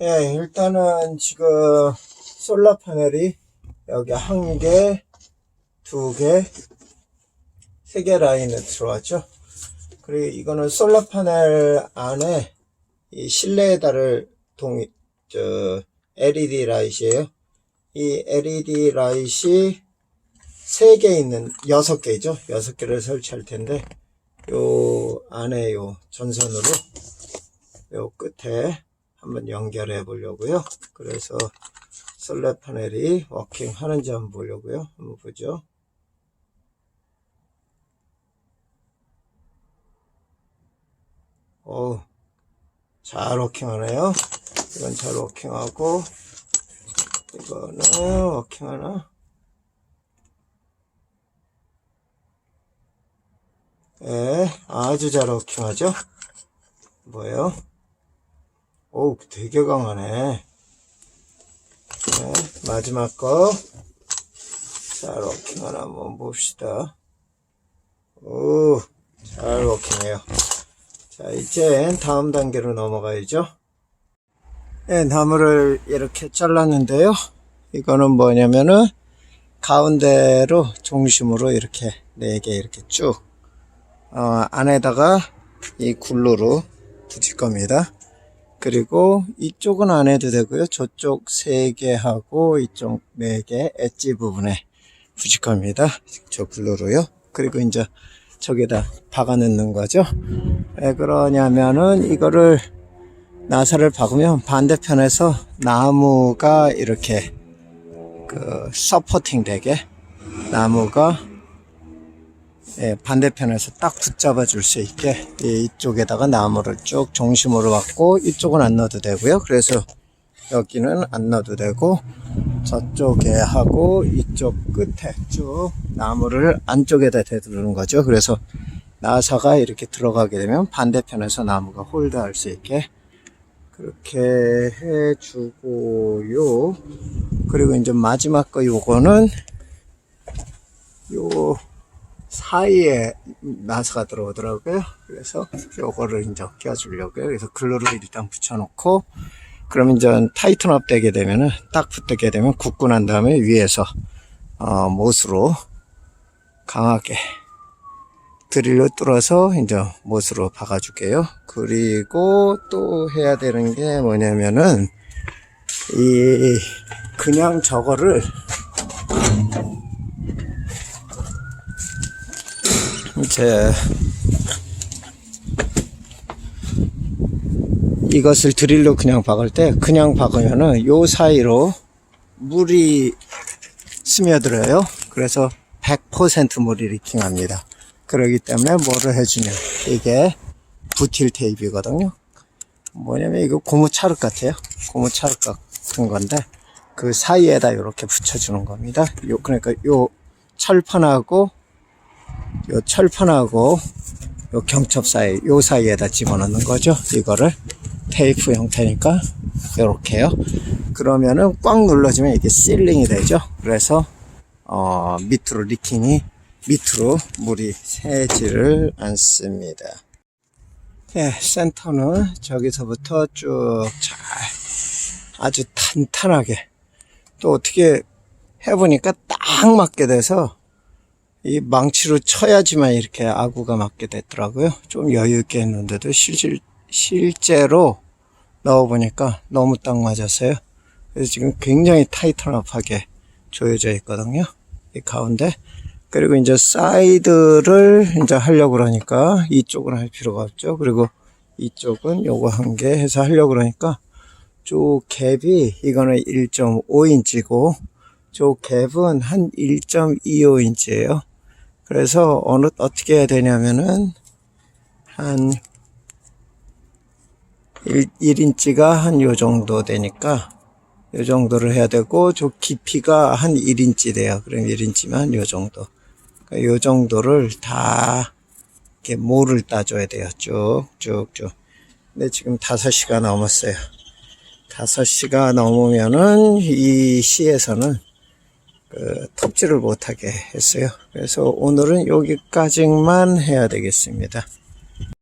예, 일단은 지금 솔라 파넬이 여기 한 개, 두 개, 세 개 라인에 들어왔죠. 그리고 이거는 솔라 파넬 안에 이 실내에 달을 동, 저, LED 라이트예요. 이 LED 라이트이 세개 있는, 여섯 개죠. 여섯 개를 설치할 텐데, 요 안에 요 전선으로 요 끝에 한번 연결해 보려고요. 그래서 솔라 파넬이 워킹 하는지 한번 보려고요. 한번 보죠. 오, 잘 워킹하네요. 이건 잘 워킹하고, 이거는 워킹하나? 예, 아주 잘 워킹하죠? 뭐예요? 오, 되게 강하네. 네, 마지막 거. 잘 워킹하나 한번 봅시다. 오, 잘 워킹해요. 자, 이제 다음 단계로 넘어가야죠. 네, 나무를 이렇게 잘랐는데요. 이거는 뭐냐면은 가운데로 중심으로 이렇게 네개 이렇게 쭉 어, 안에다가 이 굴루로 붙일 겁니다. 그리고 이쪽은 안 해도 되고요. 저쪽 세개 하고 이쪽 네개 엣지 부분에 겁니다. 저 굴루로요. 그리고 이제 저기다 박아 넣는 거죠. 왜 그러냐면은 이거를 나사를 박으면 반대편에서 나무가 이렇게 그 서포팅 되게 나무가 예, 반대편에서 딱 붙잡아 줄 수 있게 이- 이쪽에다가 나무를 쭉 중심으로 갖고 이쪽은 안 넣어도 되고요. 그래서 여기는 안 넣어도 되고 저쪽에 하고 이쪽 끝에 쭉 나무를 안쪽에다 대두는 거죠. 그래서 나사가 이렇게 들어가게 되면 반대편에서 나무가 홀드할 수 있게 그렇게 해주고요. 그리고 이제 마지막 거 요거는 요 사이에 나사가 들어오더라고요. 그래서 요거를 이제 껴주려고요. 그래서 글루를 일단 붙여놓고 그러면 이제 타이튼업 되게 되면은 딱 붙게 되면 굳고 난 다음에 위에서 어, 못으로 강하게 드릴로 뚫어서 이제 못으로 박아줄게요. 그리고 또 해야 되는 게 뭐냐면은 이 그냥 저거를 이제 이것을 드릴로 그냥 박을 때 그냥 박으면은 요 사이로 물이 스며들어요. 그래서 100% 물이 리킹합니다. 그러기 때문에 뭐를 해주냐 이게 부틸 테이프거든요. 뭐냐면 이거 고무 찰흙 같아요. 고무 찰흙 같은 건데 그 사이에다 이렇게 붙여주는 겁니다. 요 그러니까 요 철판하고 요 철판하고 요 경첩 사이 요 사이에다 집어넣는 거죠. 이거를 테이프 형태니까 요렇게요. 그러면은 꽉 눌러주면 이게 실링이 되죠. 그래서 어 밑으로 리킹이 밑으로 물이 새지를 않습니다. 네, 센터는 저기서부터 쭉 잘 아주 탄탄하게 또 어떻게 해보니까 딱 맞게 돼서 이 망치로 쳐야지만 이렇게 아구가 맞게 됐더라고요. 좀 여유 있게 했는데도 실, 실제로 넣어보니까 너무 딱 맞았어요. 그래서 지금 굉장히 타이트업하게 조여져 있거든요. 이 가운데. 그리고 이제 사이드를 이제 하려고 그러니까 이쪽은 할 필요가 없죠. 그리고 이쪽은 요거 한 개 해서 하려고 그러니까 쪽 갭이 이거는 1.5인치고 쪽 갭은 한 1.25인치예요. 그래서 어느 어떻게 해야 되냐면은 한 1, 1인치가 한 요 정도 되니까 요 정도를 해야 되고 저 깊이가 한 1인치 돼요. 그럼 1인치면 요 정도. 그러니까 요 정도를 다 이렇게 모를 따줘야 돼요. 쭉, 쭉, 쭉. 근데 지금 5시가 넘었어요. 5시가 넘으면은 이 시에서는 그 톱질을 못하게 했어요. 그래서 오늘은 여기까지만 해야 되겠습니다.